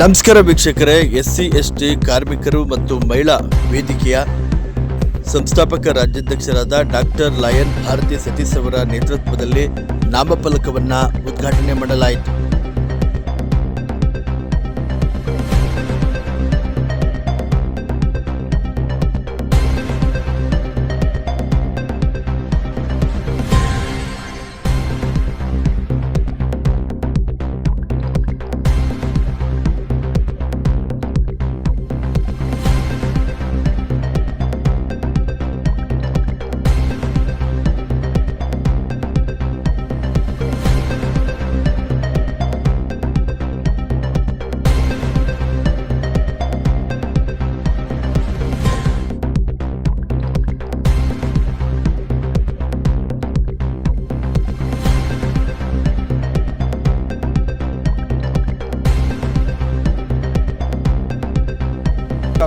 ನಮಸ್ಕಾರ ವೀಕ್ಷಕರೇ S C S T ಕಾರ್ಮಿಕರು ಮತ್ತು ಮಹಿಳಾ ವೇದಿಕೆಯ ಸಂಸ್ಥಾಪಕ ರಾಜ್ಯಾಧ್ಯಕ್ಷರಾದ ಡಾಕ್ಟರ್ ಲಯನ್ ಭಾರತಿ ಸತೀಶ್ ಅವರ ನೇತೃತ್ವದಲ್ಲಿ ನಾಮಫಲಕವನ್ನು ಉದ್ಘಾಟನೆ ಮಾಡಲಾಯಿತು.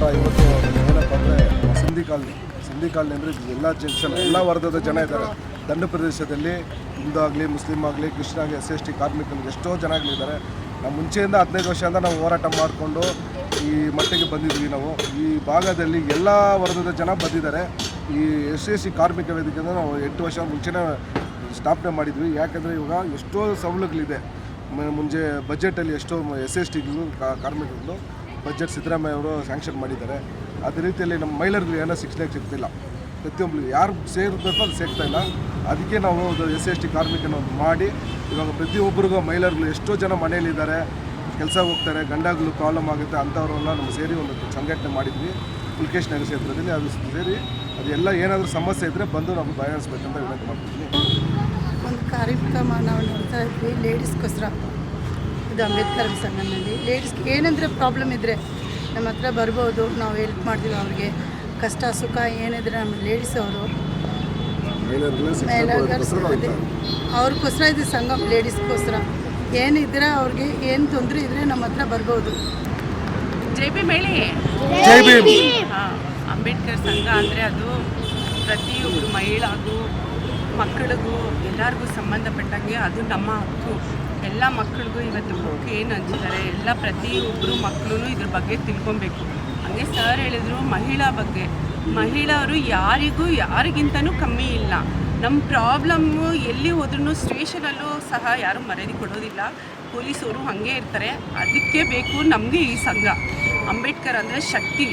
ಸರ್ ಇವತ್ತು ಏನಪ್ಪ ಅಂದರೆ ಸಿಂಧಿ ಕಾಲನಿ ಸಿಂಧಿ ಕಾಲನಿ ಅಂದರೆ ಎಲ್ಲ ಜಂಕ್ಷನ್, ಎಲ್ಲ ವರ್ಗದ ಜನ ಇದ್ದಾರೆ. ದಂಡ ಪ್ರದೇಶದಲ್ಲಿ ಹಿಂದೂ ಆಗಲಿ ಮುಸ್ಲಿಂ ಆಗಲಿ ಕ್ರಿಶ್ಚಿಯನ್ ಆಗಲಿ ಎಸ್ ಎಸ್ ಟಿ ಕಾರ್ಮಿಕರಿಗೆ ಎಷ್ಟೋ ಜನಗಳಿದ್ದಾರೆ ನಾವು ಮುಂಚೆಯಿಂದ ಹದಿನೈದು ವರ್ಷದಿಂದ ನಾವು ಹೋರಾಟ ಮಾಡಿಕೊಂಡು ಈ ಮಟ್ಟಿಗೆ ಬಂದಿದ್ವಿ ನಾವು. ಈ ಭಾಗದಲ್ಲಿ ಎಲ್ಲ ವರ್ಗದ ಜನ ಬಂದಿದ್ದಾರೆ. ಈ ಎಸ್ ಎಸ್ ಸಿ ಕಾರ್ಮಿಕ ವೇದಿಕೆಯಿಂದ ನಾವು ಎಂಟು ವರ್ಷ ಮುಂಚೆನೇ ಸ್ಥಾಪನೆ ಮಾಡಿದ್ವಿ. ಯಾಕಂದರೆ ಇವಾಗ ಎಷ್ಟೋ ಸವಲುಗಳಿದೆ. ಮುಂಜೆ ಬಜೆಟಲ್ಲಿ ಎಷ್ಟೋ ಎಸ್ ಎಸ್ ಟಿಗಳು ಕಾರ್ಮಿಕಗಳು ಬಜೆಟ್ ಸಿದ್ದರಾಮಯ್ಯ ಅವರು ಸ್ಯಾಂಕ್ಷನ್ ಮಾಡಿದ್ದಾರೆ. ಅದೇ ರೀತಿಯಲ್ಲಿ ನಮ್ಮ ಮಹಿಳೆಯರಿಗೆ ಏನೋ ಶಿಕ್ಷಣಕ್ಕೆ ಸಿಗ್ತಿಲ್ಲ. ಪ್ರತಿಯೊಬ್ಬರು ಯಾರು ಸೇರಬೇಕು ಅದು ಸಿಗ್ತಾ ಇಲ್ಲ. ಅದಕ್ಕೆ ನಾವು ಎಸ್ ಎಸ್ ಟಿ ಕಾರ್ಮಿಕನ ಮಾಡಿ, ಇವಾಗ ಪ್ರತಿಯೊಬ್ಬರಿಗೂ ಮಹಿಳೆಯರುಗಳು ಎಷ್ಟೋ ಜನ ಮನೆಯಲ್ಲಿದ್ದಾರೆ. ಕೆಲಸ ಹೋಗ್ತಾರೆ ಗಂಡಗಳು ಪ್ರಾಬ್ಲಮ್ ಆಗುತ್ತೆ ಅಂಥವ್ರನ್ನ ನಮ್ಮ ಸೇರಿ ಒಂದು ಸಂಘಟನೆ ಮಾಡಿದ್ವಿ. ಪುಲ್ಕೇಶ್ ನಗರ ಕ್ಷೇತ್ರದಲ್ಲಿ ಅದು ಸೇರಿ ಅದೆಲ್ಲ ಏನಾದರೂ ಸಮಸ್ಯೆ ಇದ್ದರೆ ಬಂದು ನಾವು ಬಗೆಹರಿಸ್ಬೇಕಂತ ವಿನಂತಿ ಮಾಡ್ತಿದ್ದೀನಿ ಒಂದು ಕಾರ್ಯಕ್ರಮ ನಾವು ನೋಡ್ತಾ ಇದ್ವಿ ಲೇಡೀಸ್ಗೋಸ್ಕರ ಇದು ಅಂಬೇಡ್ಕರ್ ಸಂಘದಲ್ಲಿ. ಲೇಡೀಸ್ಗೆ ಏನಂದರೆ ಪ್ರಾಬ್ಲಮ್ ಇದ್ದರೆ ನಮ್ಮ ಹತ್ರ ಬರ್ಬೋದು. ನಾವು ಹೆಲ್ಪ್ ಮಾಡ್ತೀವಿ ಅವ್ರಿಗೆ. ಕಷ್ಟ ಸುಖ ಏನಿದ್ರೆ ನಮ್ಮ ಲೇಡೀಸ್ ಅವರು. ಅವ್ರಿಗೋಸ್ಕರ ಇದು ಸಂಘ ಲೇಡೀಸ್ಗೋಸ್ಕರ ಏನಿದ್ರೆ ಅವ್ರಿಗೆ ಏನು ತೊಂದರೆ ಇದ್ದರೆ ನಮ್ಮ ಹತ್ರ ಬರ್ಬೋದು. ಜೈ ಬಿ ಮೇಳಿ ಅಂಬೇಡ್ಕರ್ ಸಂಘ ಅಂದರೆ ಅದು ಪ್ರತಿಯೊಬ್ಬರು ಮಹಿಳಾಗೂ ಮಕ್ಕಳಿಗೂ ಎಲ್ಲರಿಗೂ ಸಂಬಂಧಪಟ್ಟಂಗೆ ಅದು ನಮ್ಮ ಹಕ್ಕು. ಎಲ್ಲ ಮಕ್ಕಳಿಗೂ ಇವತ್ತು ಬುಕ್ ಏನು ಹಂಚಿದ್ದಾರೆ ಎಲ್ಲ ಪ್ರತಿಯೊಬ್ಬರು ಮಕ್ಕಳು ಇದ್ರ ಬಗ್ಗೆ ತಿಳ್ಕೊಬೇಕು. ಹಂಗೆ ಸರ್ ಹೇಳಿದ್ರು ಮಹಿಳಾ ಬಗ್ಗೆ. ಮಹಿಳೆಯರು ಯಾರಿಗೂ ಯಾರಿಗಿಂತನೂ ಕಮ್ಮಿ ಇಲ್ಲ. ನಮ್ಮ ಪ್ರಾಬ್ಲಮ್ಮು ಎಲ್ಲಿ ಹೋದ್ರೂ ಸ್ಟೇಷನಲ್ಲೂ ಸಹ ಯಾರೂ ಮರ್ಯಾದೆ ಕೊಡೋದಿಲ್ಲ. ಪೊಲೀಸವರು ಹಾಗೆ ಇರ್ತಾರೆ. ಅದಕ್ಕೆ ಬೇಕು ನಮಗೆ ಈ ಸಂಘ. ಅಂಬೇಡ್ಕರ್ ಅಂದರೆ ಶಕ್ತಿ.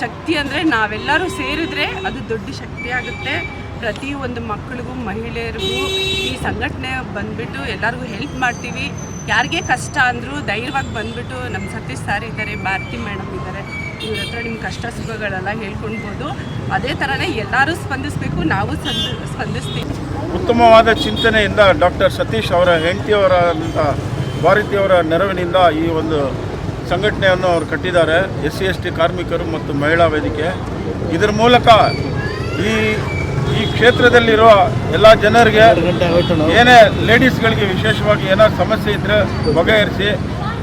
ಶಕ್ತಿ ಅಂದರೆ ನಾವೆಲ್ಲರೂ ಸೇರಿದ್ರೆ ಅದು ದೊಡ್ಡ ಶಕ್ತಿ ಆಗುತ್ತೆ. ಪ್ರತಿಯೊಂದು ಮಕ್ಕಳಿಗೂ, ಮಹಿಳೆಯರಿಗೂ ಈ ಸಂಘಟನೆ ಬಂದ್ಬಿಟ್ಟು ಎಲ್ಲರಿಗೂ ಹೆಲ್ಪ್ ಮಾಡ್ತೀವಿ. ಯಾರಿಗೆ ಕಷ್ಟ ಅಂದರೂ ಧೈರ್ಯವಾಗಿ ಬಂದ್ಬಿಟ್ಟು ನಮ್ಮ ಸತೀಶ್ ಸಾರ್ ಇದ್ದಾರೆ, ಭಾರತಿ ಮೇಡಮ್ ಇದ್ದಾರೆ. ಇವ್ರ ಹತ್ರ ನಿಮ್ಮ ಕಷ್ಟ ಸುಖಗಳೆಲ್ಲ ಹೇಳ್ಕೊಳ್ಬೋದು. ಅದೇ ಥರನೇ ಎಲ್ಲರೂ ಸ್ಪಂದಿಸಬೇಕು, ನಾವು ಸ್ಪಂದಿಸ್ತೀವಿ. ಉತ್ತಮವಾದ ಚಿಂತನೆಯಿಂದ ಡಾಕ್ಟರ್ ಸತೀಶ್ ಅವರ ಹೆಂಡತಿಯವರ ಭಾರತಿಯವರ ನೆರವಿನಿಂದ ಈ ಒಂದು ಸಂಘಟನೆಯನ್ನು ಅವರು ಕಟ್ಟಿದ್ದಾರೆ. ಎಸ್ ಸಿ ಎಸ್ ಟಿ ಕಾರ್ಮಿಕರು ಮತ್ತು ಮಹಿಳಾ ವೇದಿಕೆ. ಇದರ ಮೂಲಕ ಈ ಈ ಕ್ಷೇತ್ರದಲ್ಲಿರುವ ಎಲ್ಲ ಜನರಿಗೆ ಏನೇ ಲೇಡೀಸ್ಗಳಿಗೆ ವಿಶೇಷವಾಗಿ ಏನಾದ್ರು ಸಮಸ್ಯೆ ಇದ್ದರೆ ಬಗೆಹರಿಸಿ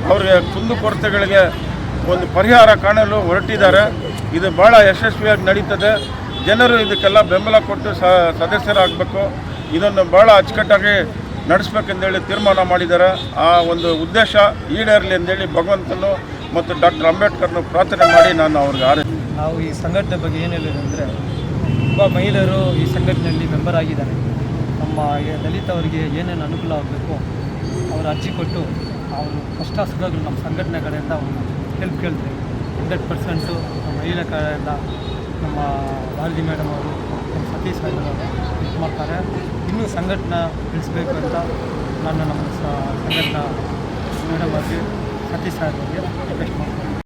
ಅವರಿಗೆ ಕುಂದುಕೊರತೆಗಳಿಗೆ ಒಂದು ಪರಿಹಾರ ಕಾಣಲು ಹೊರಟಿದ್ದಾರೆ. ಇದು ಭಾಳ ಯಶಸ್ವಿಯಾಗಿ ನಡೀತದೆ. ಜನರು ಇದಕ್ಕೆಲ್ಲ ಬೆಂಬಲ ಕೊಟ್ಟು ಸ ಸದಸ್ಯರಾಗಬೇಕು. ಇದನ್ನು ಭಾಳ ಅಚ್ಚುಕಟ್ಟಾಗಿ ನಡೆಸ್ಬೇಕೆಂದೇಳಿ ತೀರ್ಮಾನ ಮಾಡಿದ್ದಾರೆ. ಆ ಒಂದು ಉದ್ದೇಶ ಈಡೇರಲಿ ಅಂತೇಳಿ ಭಗವಂತನು ಮತ್ತು ಡಾಕ್ಟರ್ ಅಂಬೇಡ್ಕರ್ನು ಪ್ರಾರ್ಥನೆ ಮಾಡಿ ನಾನು ಅವ್ರಿಗೆ ಆರೈಸಿ ನಾವು ಈ ಸಂಘಟನೆ ಬಗ್ಗೆ ಏನು ಹೇಳಿದ್ರೆ ತುಂಬ ಮಹಿಳೆಯರು ಈ ಸಂಘಟನೆಯಲ್ಲಿ ಮೆಂಬರ್ ಆಗಿದ್ದಾರೆ. ನಮ್ಮ ದಲಿತವರಿಗೆ ಏನೇನು ಅನುಕೂಲ ಆಗಬೇಕು, ಅವರು ಅರ್ಜಿ ಕೊಟ್ಟು ಅವರು ಕಷ್ಟ ಸುಖಗಳು ನಮ್ಮ ಸಂಘಟನೆ ಕಡೆಯಿಂದ ಅವರು ಹೆಲ್ಪ್ ಕೇಳ್ತಾರೆ ಹಂಡ್ರೆಡ್ ಪರ್ಸೆಂಟು ನಮ್ಮ ಮಹಿಳೆ ಕಡೆಯಿಂದ ನಮ್ಮ ಭಾರತಿ ಮೇಡಮ್ ಅವರು, ನಮ್ಮ ಸತೀಶ್ ಅವರು ಹೆಲ್ಪ್ ಮಾಡ್ತಾರೆ. ಇನ್ನೂ ಸಂಘಟನೆ ತಿಳಿಸ್ಬೇಕು ಅಂತ ನಾನು ನಮ್ಮ ಸಂಘಟನಾ ಮೇಡಮ್ ಅವರಿಗೆ ಸತೀಶ್ ಸಾಹೇಬ್ ಅವರಿಗೆ ರಿಕ್ವೆಸ್ಟ್ ಮಾಡ್ತೀನಿ.